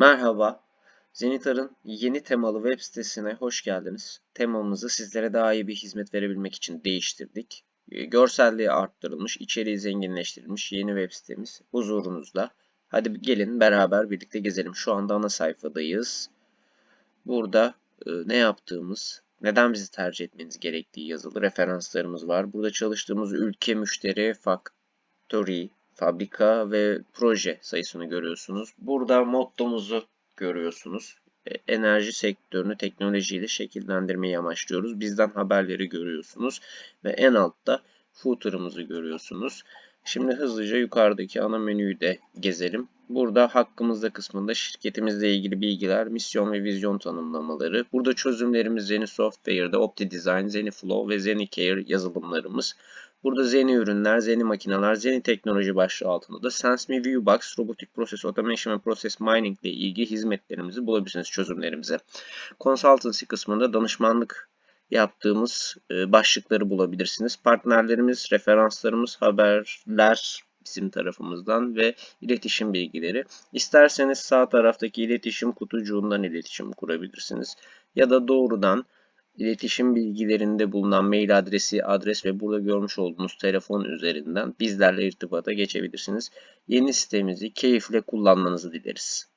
Merhaba, Zenitar'ın yeni temalı web sitesine hoş geldiniz. Temamızı sizlere daha iyi bir hizmet verebilmek için değiştirdik. E, Görselliği arttırılmış, içeriği zenginleştirilmiş yeni web sitemiz huzurunuzda. Hadi gelin beraber birlikte gezelim. Şu anda ana sayfadayız. Burada e, ne yaptığımız, neden bizi tercih etmeniz gerektiği yazılı referanslarımız var. Burada çalıştığımız ülke, müşteri, faktörü, fabrika ve proje sayısını görüyorsunuz. Burada mottomuzu görüyorsunuz. E, Enerji sektörünü teknolojiyle şekillendirmeyi amaçlıyoruz. Bizden haberleri görüyorsunuz. Ve en altta footer'ımızı görüyorsunuz. Şimdi hızlıca yukarıdaki ana menüyü de gezelim. Burada hakkımızda kısmında şirketimizle ilgili bilgiler, misyon ve vizyon tanımlamaları. Burada çözümlerimiz Zeni Software'da OptiDesign, ZeniFlow ve ZeniCare yazılımlarımız. Burada Zeni ürünler, Zeni makineler, Zeni teknoloji başlığı altında da SenseMe Viewbox, robotik Process Automation ve Process Mining ile ilgili hizmetlerimizi bulabilirsiniz çözümlerimize. Consultancy kısmında danışmanlık yaptığımız e, başlıkları bulabilirsiniz. Partnerlerimiz, referanslarımız, haberler bizim tarafımızdan ve iletişim bilgileri. İsterseniz sağ taraftaki iletişim kutucuğundan iletişim kurabilirsiniz. Ya da doğrudan iletişim bilgilerinde bulunan mail adresi, adres ve burada görmüş olduğunuz telefon üzerinden bizlerle irtibata geçebilirsiniz. Yeni sitemizi keyifle kullanmanızı dileriz.